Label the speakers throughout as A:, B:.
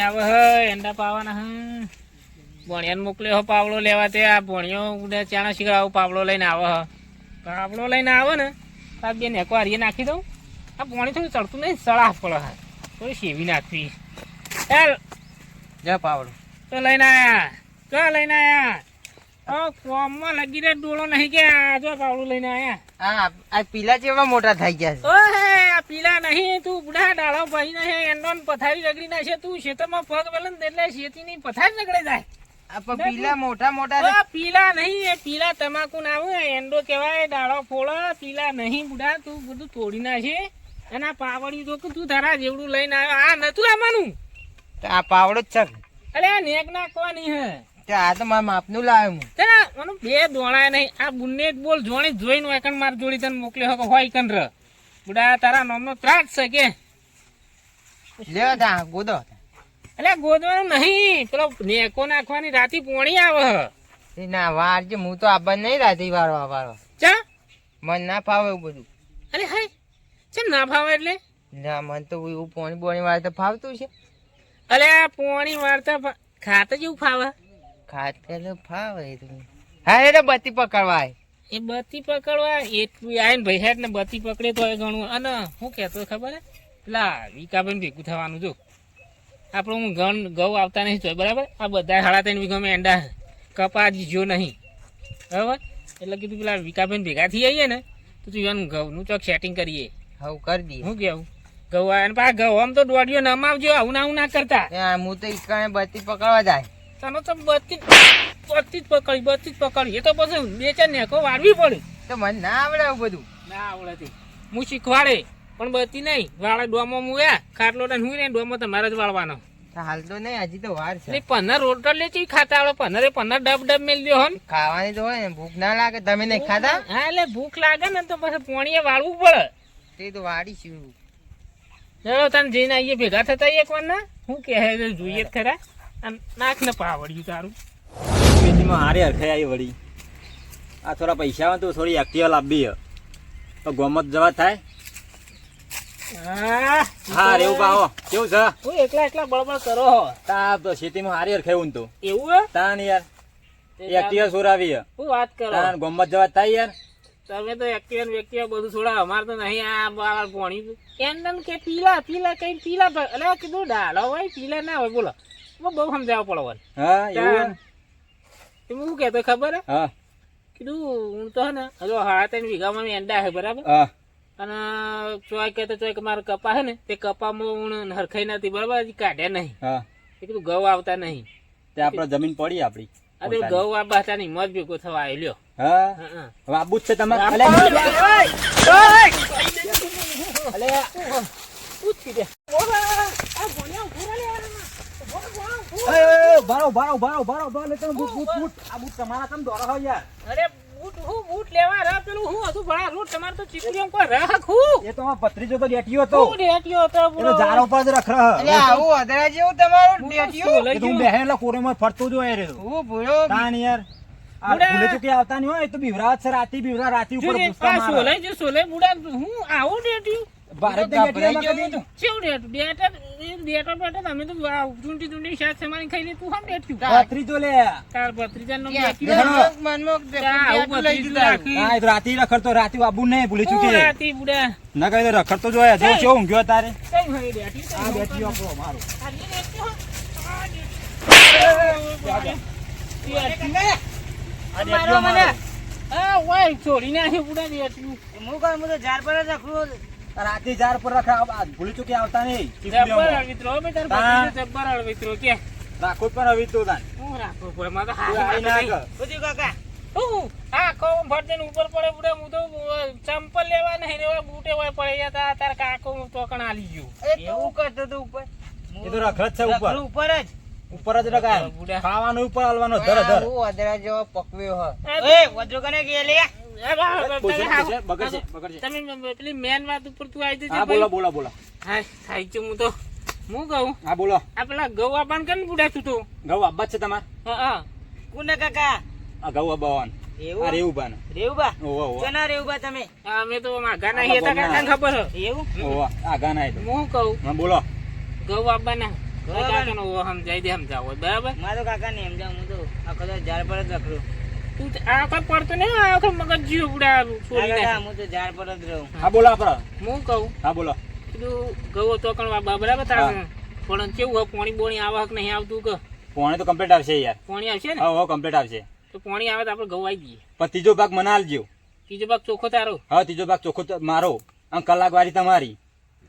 A: પોણી આવે હ એંડા પાવાના હ. ભણિયાને મોકલ્યો હો પાવડો લેવા તે. આ ભણિયો ચાણા શીખર આવો પાવડો લઈને આવે હ. પાવડો લઈને આવે ને આ બે નેકો હારીએ નાખી દઉં. આ પાણી થોડું ચડતું નહીં સળાહ પડે હા. થોડી સેવી નાખવી. ચાલ
B: જા પાવડો.
A: તો લઈને આયા. તો લઈને આયા? કોમમાં લગી રે ડોળો નહીં કે જો પાવડું લઈને આયા.
B: આ આ પીલા જેવા મોટા થઈ ગયા છે.
A: ઓહે આ પીલા નહીં તું બુઢા ડાળો ભાઈ નહીં એનો ને પથારી રગડી નાખે તું ખેતરમાં પગ વેલન એટલે શેતીની પથારી રગડે જાય.
B: આ પીલા મોટા મોટા
A: પીલા નહીં એ પીલા તમાકુ ના આવે એંડો કહેવાય ડાળો ફોડો પીલા નહીં બુઢા તું બધું તોડી નાખે. અને આ પાવડી તો તું તારા જેવડું લઈને આવ્યો. આ નતું આમાંનું
B: આ પાવડો જ છે.
A: અરે નેક ના કોની
B: હે? આ તો મારા માપનું લાવ્યો હું.
A: મને બે દોણાય નહીં. આ બુન્ને જ બોલ જોણી જોઈને એકન માર જોડી તને મોકલ્યો હકો હોય કન ર. બુડા તારા નામનો ત્રાસ છે કે?
B: લે તા ગોદો.
A: એટલે ગોદવાનું નહીં. પેલો નેકો નાખવાની રાતી પોણી આવે.
B: એ ના વાર છે હું તો આબા નહીં રાતી વાળવા વાળવા
A: ચા?
B: મન ના ફાવે એવું બધું.
A: અરે હાય ચમ ના ફાવે એટલે?
B: ના મન તો એવું પોણી બોણી વાર તો ફાવતું છે.
A: અલે આ પોણી વાળતા ફા- ખાતા જેવું ફાવે.
B: ખાતે તો ફાવે એ તો. હા એ બત્તી પકડવા
A: એ બત્તી પકડવા એટલું આવીને ભાઈ હેડ ને બત્તી પકડે તો ઘણું. અને શું કહેતો ખબર હે? પેલા વિકાબેન ભેગું થવાનું જો. આપણે હું ગણ ગૌ આવતા નહીં જોઈ બરાબર? આ બધા સાડા ત્રણ મેં એંડા કપા જો નહીં. બરાબર? એટલે કીધું પેલા વિકાબેન ભેગા થઈ આવીએ ને તો તું એનું ઘઉંનું ચોક સેટિંગ કરીએ.
B: હવ કરી દઈએ
A: શું કેવું? ઘઉં આવે ને પા ઘઉં આમ તો દોડ્યો નમાવજો આવું ના આવું ના કરતા.
B: હું તો ઈકાણે બત્તી પકડવા જાય.
A: તને તો બત્તી બત્તી જ પકડી બત્તી જ પકડી. એ તો પછી બે ચાર નેકો વાળવી પડે.
B: તો મને ના આવડે આવું બધું.
A: ના આવડે હું શીખવાડે પણ બત્તી નહીં. વાળા ડોમો મુયા ખાટલો ને હું ને ડોમો તમારે જ વાળવાનો.
B: હાલ તો નહીં હજી તો વાર છે.
A: પંદર રોટલ લે છે ખાતા આવડે. પંદર પંદર ડબ ડબ મેલ દો હોન.
B: ખાવાની તો હોય ને ભૂખ ના લાગે તમે નહીં ખાતા?
A: હા એટલે ભૂખ લાગે ને તો પછી પોણીએ વાળવું પડે.
B: તે તો વાળી છું
A: ચલો તને જઈને આવીએ ભેગા થતા એક વાર ના હું કહે જોઈએ ખરા. નાખ ને પાવડ્યું તારું.
C: પેટીમાં હારે હરખાઈ આવી વળી. આ થોડા પૈસા આવે તો થોડી એક્ટિવા લાવવી તો ગોમત જવા થાય.
A: હા
C: હા રેવું પાવો કેવું છે?
A: હું એકલા એકલા બળબળ કરો
C: તા તો ખેતીમાં હારી હરખાયું તો.
A: એવું હે?
C: ને યાર. એક્ટિવા સોરાવી હે.
A: વાત કરો?
C: તા ગોમત જવા થાય યાર.
A: તમે તો એક્ટિવા ને વ્યક્તિવા બધું છોડા અમારે તો નહીં આ બાળ ભણી કેન્ડન કે પીલા પીલા કઈ પીલા અલે કીધું ડાલો હોય પીલા ના હોય બોલો. બહુ બહુ સમજાવવા પડે
C: હા એવું હે?
A: કહેતો ખબર હે?
C: હા.
A: કીધું હું તો હે ને હજુ સાડા ત્રણ વીઘામાં એંડા હે બરાબર?
C: હા.
A: અને ચોય કહેતો ચોય કે મારો કપા હે ને તે કપામાં હું હરખાઈ નથી બરાબર? હજી કાઢ્યા નહીં.
C: હા.
A: એ કીધું ઘઉં આવતા નહીં.
C: તે આપણે જમીન પડી આપડી.
A: અરે ઘઉં આ બાટાની મત ભેગો થવા આવ્યો
C: હા? હવે આબુ જ છે તમારે અલે,
A: પૂછી દે
C: એ, ભારો ભારો ભારો ભારો ભારો લે તમે બૂટ બૂટ બૂટ. આ બૂટ તમારા કેમ દોરા હોય યાર.
A: અરે બૂટ હું બૂટ લેવા રા પેલું હું હતું? ભણા રોટ તમારે તો ચીકડીઓ કોઈ રાખ હું
C: એ તો અમારો ભત્રીજો તો ડેટીયો હતો.
A: હું ડેટીયો હતો
C: પૂરો ઝાડો પર જ રખડ
B: એટલે આવું અધરા જેવું તમારું ડેટીયો
C: તું બેહે એટલે કોરેમાં ફરતો જો હોય રે.
B: હું ભૂલો
C: તાન યાર. આ. ભૂલે ચૂકે આવતા નહીં હોય એ તો બિવરાત છે રાતી બિવરા રાતી ઉપર ભૂસકા મારે.
A: સોલે જો સોલે બુડા હું આવું ડેટ્યું
C: ભારત
B: તો
C: ને
B: ગભરાઈ
C: બેઠી એમાં
B: ગયો
C: કદી.
A: કેવું ડેટ ડેટર બેટર તમે તો ચૂંટી ચૂંટી શાક સમારી ખાઈ લે તું હમ ડેટ્યું
C: ભત્રીજો લે.
A: તાર ભત્રીજું
C: તો રાતી આબુ નહીં ભૂલી ચૂકે.
A: રાતી બુડા.
C: ના તો રખડતો જ કેવો ઊંઘ્યો તારે?
A: કઈ હોય ડેટ્યું
C: આ બેઠી આપણો મારો. બેઠ્યો મારો.
A: આ ઓય છોડી નાખી બુડા ડેટ્યું
B: હું કહું, હું તો ઝાડ પર જ રખડું.
C: રાતે જાર પર રખડ ભૂલી ચૂકે આવતા નહીં.
A: જબ્બર જબ્બર કે.
C: રાખો પણ હવે તું તાન
A: હું રાખવું પડે મારે તો
C: તું ના કર.
B: કાકા
A: હું આ કહો ભરતીને ઉપર પડે બુડે હું તો ચંપલ લેવા નહીં રેવા બૂટે હોય પડે યા તા તાર કાકો હું ચોકણ આલી ગયો.
B: એ તું કરતો તો ઉપર.
C: એ તો રખડ છે ઉપર.
B: ઉપર જ.
C: ઉપર જ રખાય. ખાવાનું ઉપર હાલવાનો ધર ધર.
B: હું અધરા જેવો પકવ્યો હ.
A: એ,
B: કને કે લે
C: બગડશે,
A: તમે
C: બગડશે,
A: હા,
C: બગડશે, બગડશે.
A: તમે પેલી મેન વાત ઉપર તું આવી જજે
C: બોલો બોલો બોલો.
A: હા થાય છે હું તો હું કહું?
C: હા બોલો.
A: આ પેલા ગૌ આપણ કેમ બુડા તું તો?
C: આબા છે તમારે?
A: હા હા.
B: કોને કાકા?
C: આ ઘઉં આબાવાનું
B: એવું?
C: આ રેવું ઓહો ઓહો.
B: ચના તમે?
A: અમે તો માગા નહીં હતા કાકાને ખબર હે.
B: એવું?
C: ઓહો આ ગાના
A: હું કહું?
C: હા બોલો.
A: ગૌ આપવાના તારા કાકાનો સમજાઈ દે સમજાવો. બરાબર?
B: મારો તો કાકા ને એમ જાઉં હું તો આખો કદાચ ઝાડ પર જ રખડું.
A: તું આ વખત પડતો ને આ વખત મગજ જીવ ઉડા છોડી
B: કાકા હું તો ઝાડ પર જ રહું.
C: હા બોલો આપડે.
A: હું કહું?
C: હા બોલો.
A: કીધું ગવો તો કણ બરાબર તારે પણ કેવું હોય પોણી બોણી આવા હક નહીં આવતું કે?
C: પોણે તો કમ્પ્લીટ આવશે યાર.
A: પોણી આવશે ને?
C: હા કમ્પ્લીટ આવશે.
A: તો પોણી આવે તો આપણે ઘઉં આવી જઈએ.
C: પણ ત્રીજો ભાગ મને આલજો.
A: ત્રીજો ભાગ ચોખ્ખો તારો.
C: હા ત્રીજો ભાગ ચોખ્ખો તો મારો. અને કલાક વાળી તમારી.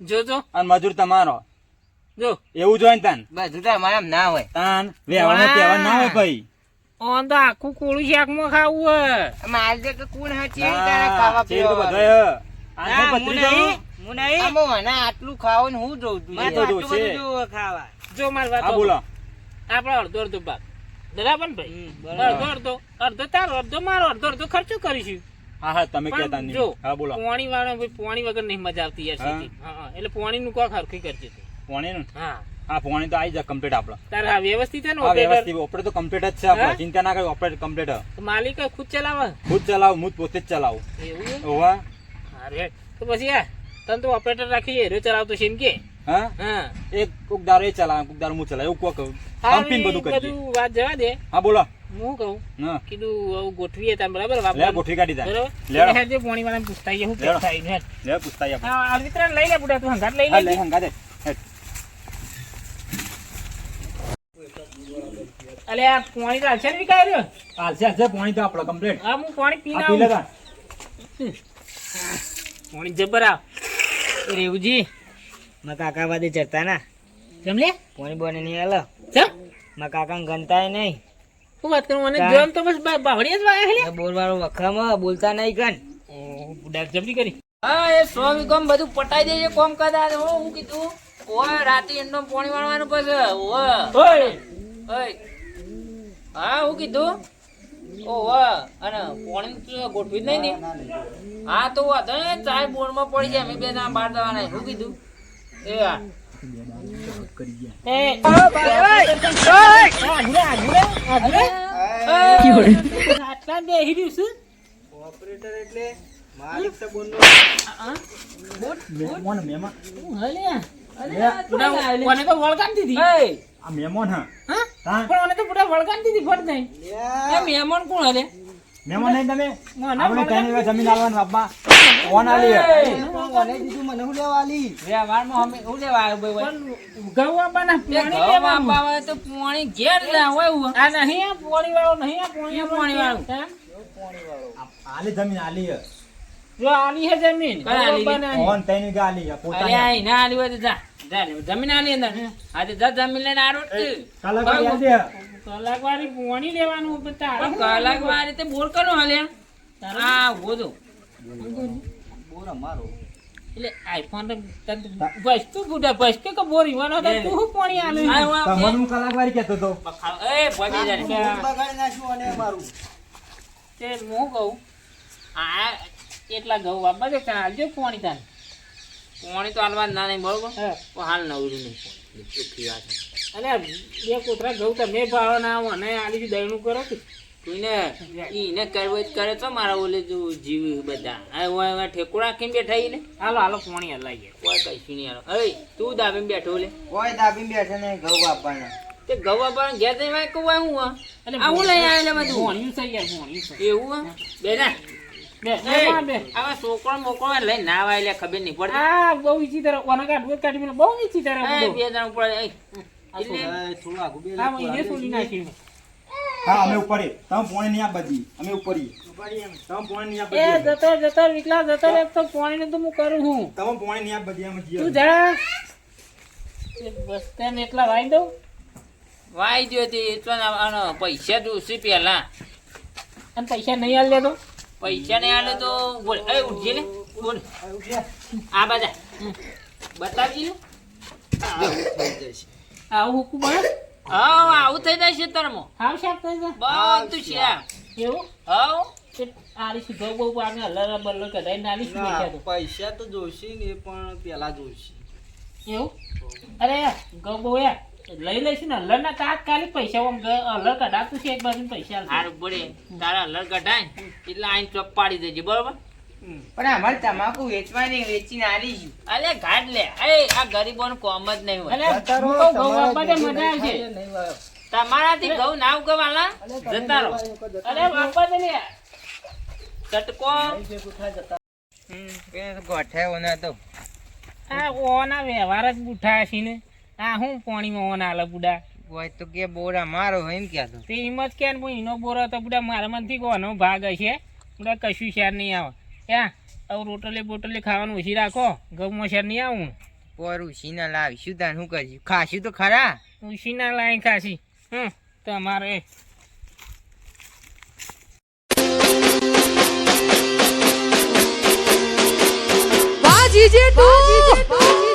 A: જોજો
C: અને મજૂર તમારો.
A: જો.
C: એવું જોઈએ ને તાન?
B: બધું તો અમારા ના હોય.
C: તાન વ્યવહારનો તહેવાર ના હોય ભાઈ.
A: ઓન તો આખું કોળું શાકમાં ખાવું હોય
B: મારે જે કે કોણ
C: હા,
B: તારે ખાવા પીવા
C: તો
B: હું
C: તો-
B: નહીં. હું નહીં. આમાં મને આટલું ખાવું ને હું જોઉં છું.
C: તો
B: આટલું. બધું જોવે ખાવા
A: જો મારી વાત
C: હા બોલો
A: આપણે અડધો અડધો ભાગ બરાબર ભાઈ અડધો અડધો અડધો તારો અડધો મારો અડધો અડધો ખર્ચો કરીશું
C: હા હા તમે કહેતા
A: પણ
C: નહીં
A: જો
C: હા બોલો
A: પોણી વાળો ભાઈ પોણી વગર નહીં મજા આવતી યાર
C: હા.
A: સીધી. હા, હા. એટલે પોણી નું કોક હરખી કરજે તું.
C: નું
A: હા
C: હા ફોન તો આવી જાય કમ્પ્લીટ આપણો
A: તારે વ્યવસ્થિત છે ને
C: વ્યવસ્થિત ઓપરેટ તો કમ્પ્લીટ જ છે આપણો ચિંતા ના કરી ઓપરેટ કમ્પ્લીટ
A: માલિક ખુદ ચલાવે?
C: ખુદ ચલાવ હું પોતે જ ચલાવું.
A: એવું હોવા. અરે તો પછી આ તને તો ઓપરેટર રાખી હેરો ચલાવતો છે એમ કે?
C: હા?
A: હા.
C: એક કોક દારો એ ચલાવે કોક દારો હું ચલાવે એવું કોક કંપની બધું કરી
A: બધું વાત જવા દે.
C: હા બોલો.
A: હું કહું? કીધું આવું ગોઠવીએ તાર બરાબર
C: લે ગોઠવી કાઢી દે
A: બરાબર?
C: લેડો.
A: જે પોણી વાળાને પૂછતા હું ને
C: લે પૂછતા આપણે.
A: હા, લઈ લે બુડા તું હંગાત લઈ લે
C: લે દે. હેડ.
A: અલે આ પોણી તો હાલશે ને વિકાય રહ્યો?
C: હાલશે હાલશે પાણી તો આપણો કમ્પ્લીટ
A: હા હું પાણી પીને
C: પી
A: આવું.
C: લેતા.
A: પાણી જબર આવ.
B: રેવજી. મા કાકા બાદ ચડતા ના.
A: જમ પાણી
B: પોણી બોને નહીં હાલો.
A: ચમ?
B: મા કાકા ગણતાય નહીં.
A: શું વાત કરું મને જોમ તો બસ બા- જ વાયા હેલે
B: બોલ વાળો વખામાં બોલતા નહીં કન.
A: ઓ બુડા જબરી કરી.
B: હા એ સો વીઘામાં બધું પટાઈ દેજે કોમ કદા હો હું કીધું ઓય રાતે એમનો પોણી વાળવાનું પછી ઓય.
A: ઓય.
B: ઓય. હા હું કીધું? ઓય અને પોણી ગોઠવી જ નહીં ને. હા તો વાંધો નહીં. ચાર બોર્ડમાં પડી જાય. અમે બે ના બાર દવા નહીં હું કીધું? એ હા. ઓપરેટર એટલે માલિક તો બોલનો
A: બોટ
C: મહેમાન મેમા
A: શું હાલે આ? કોને તો વળગામ દીધી
C: આ મહેમાન હા.
A: હા?
C: હા?
A: પણ મને તો પૂરા વળગામ દીધી ફટ નહીં
B: એ મહેમાન કોણ હલે
C: મહેમાન નહીં તમે? આપણે કઈ નહીં જમીન આલવાનું બાપા. કોણ આલી.
B: વ્યવહારમાં અમે હું લેવા આવ્યો ભાઈ
A: પણ ઘઉં પાણી લેવા લેવાનું.
B: તો પાણી ઘેર ના હોય
A: આ નહીં આ પોણી વાળો નહીં આ પોણી
B: આ પોણી વાળો.
C: આલી જમીન આલી હે.
A: આલી હે જમીન.
C: હે, પોતાની
B: ના આલી હોય તો જા. જમીન આલી અંદર. આજે જા જમીન લઈને આરો
C: કલાક વાળી આલી હે.
A: કલાકવાળી પોણી લેવાનું પણ તારે શું
B: કલાક બોર કરો હાલે. હા બોલો
A: એટલે આઈફોન તો તને બસ તું કે બોરી? તો તું પોણી આલે. તે હું કહું? આ એટલા ઘઉં વાપવા દે ત્યાં હાલજો પોણી તારે
B: પોણી તો હાલવા ના નહીં બરોબર. પણ હાલ નવરું નહીં ચોખ્ખી વાત અને
A: અરે બે કોતરા ઘઉં તમે ભાવો ના આવો અને આલી દયણું કરો કે?
B: કોઈને એને કરવો કરે તો મારા ઓલે જો જીવ બધા. આ હું હવે ઠેકો રાખીને બેઠા ને?
A: હાલો હાલો પોણી હલાઈએ
B: કોઈ કશું નહીં હાલો. હવે તું દાબીને બેઠો લે.
D: કોઈ દાબીને બેઠે ને ઘઉં વાપવાના
B: તે ગવા પણ ઘેર જઈને કહું હું આ હું લઈ આવેલા બધું.
A: છે છે
B: એવું આ? છોકરો મોકરો લઈને ના આવે એટલે ખબર નહીં પડતી.
A: બહુ ઈચી તરફ ઓના કાઢવું કાઢી બહુ ઈચી તરફ
B: બે જણ ઉપર
A: હા
C: અમે ઉપર તમે પોણી નહીં આપ બધી. અમે ઉપર તમે પોણી નહીં આપ
A: એ જતો જતો વિકલા જતો રે તો પોણી તો હું કરું હું.
C: તમે પોણી નહીં આપ બધી અમે જીએ.
A: તું જા. બસ તેમ એટલા વાઈ દઉં.
B: વાઈ દ્યો તે ના- પૈસા જોશે પેલા
A: અને પૈસા નહીં આલ દેતો
B: પૈસા નહીં આલે તો બોલ એ ઉઠજે લે બોલ. આ બધા બતાવજી લે.
A: આવું હુકું બને?
B: હા આવું થઈ જાય છે તરમો.
A: હા સાહેબ થઈ જાય?
B: બધું છે.
A: એવું? હા
D: ના, પૈસા તો જોશે ને પણ પેલા જોશે.
A: એવું? અરે ગૌ બહુ યાર લઈ લઈશું ને અલર ના તાત્કાલિક પૈસા આમ ગ- હલર કઢાતું છે એક બાજુ પૈસા.
B: હારું પડે તારા અલર કઢાય એટલે આઈને ચોપ પાડી દેજે બરોબર?
E: પણ અમારે તમાકુ વેચવાની વેચીને આલી છું
B: અલે ઘાટ લે. એ આ ગરીબોનું કોમ જ નહીં હોય.
A: અરે મજા આવશે.
B: તમારાથી ઘઉં ના ઉગવાના? જતા રહો.
A: અરે વાવવા ને
B: ચટકો.
E: ગોઠાયો ના તો
A: આ ઓના વ્યવહાર જ બુઠા છે ને. આ હું પાણીમાં ઓના આલે બુડા?
E: હોય તો કે બોરા મારો એમ કહેતો.
A: તે હિંમત કે ને એનો બોરો તો બુડા મારા મનથી કોનો ભાગ હશે? બુડા કશું શેર નહીં આવે. ત્યાં હવે રોટલે બોટલે ખાવાનું ઓછી રાખો. ગમો શેર નહીં આવું.
E: પોરું સીના લાવી. શું તાન શું કરશું ખાશું તો ખરા?
A: ઓછી ના લાઈ ખાશી. હમ તમારે.
F: જીજે તું